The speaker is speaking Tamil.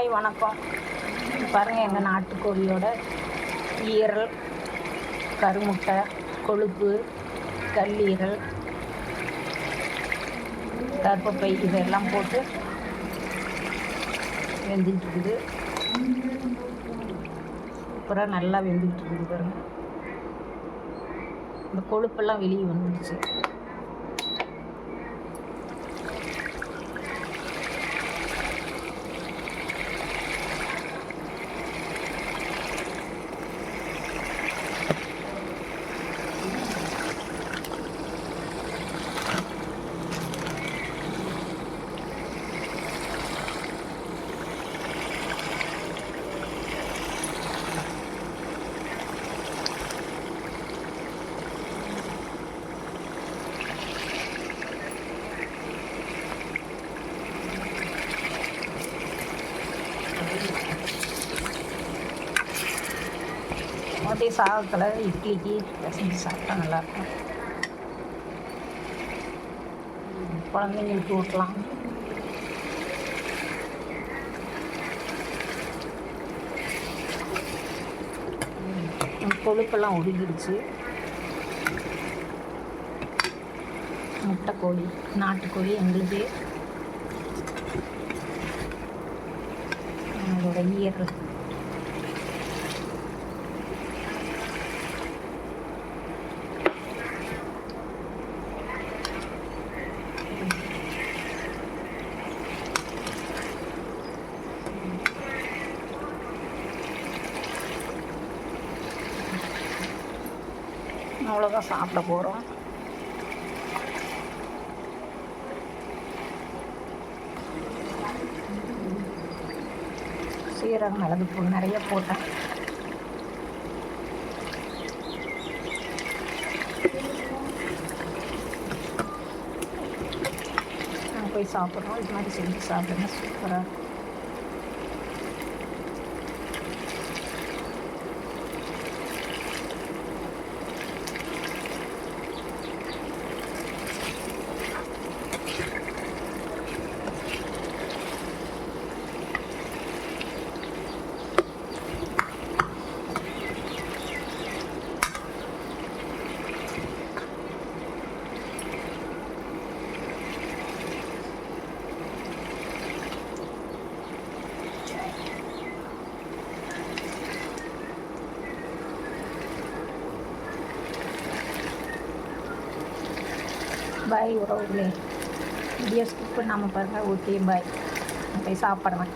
ஹாய் வணக்கம். பாருங்கள் எங்கள் நாட்டுக்கோழியோட ஈரல் கருமுட்டை கொழுப்பு கல்லீரல் கற்பப்பை இதெல்லாம் போட்டு வெந்துக்கிட்டு இருக்குது அப்புறம் நல்லா வெந்துக்கிட்டு இருக்குது பாருங்கள் இந்த கொழுப்பெல்லாம் வெளியே வந்துடுச்சு அப்படியே சாதத்தில் இட்லிக்கு செஞ்சு சாப்பிட்டா நல்லாயிருக்கும். குழந்தைங்களுக்கு ஊட்டலாம். கொழுப்பெல்லாம் உருகிடுச்சு. முட்டைக்கோழி நாட்டுக்கோழி எங்களுக்கு. அதோட ஈரல். அவ்வளோதான் சாப்பிட போகிறோம் சீரகம் மிளகு தூள் நிறைய போட்டேன். நாங்கள் போய் சாப்பிட்றோம். இது மாதிரி செஞ்சு சாப்பிடுங்க. சூப்பராக இருக்கும் பாய் உறவுகளே வீடியோ ஸ்கிப் பண்ணாமல் பாருங்கள் ஓகே பாய் போய் சாப்பிட்றேன்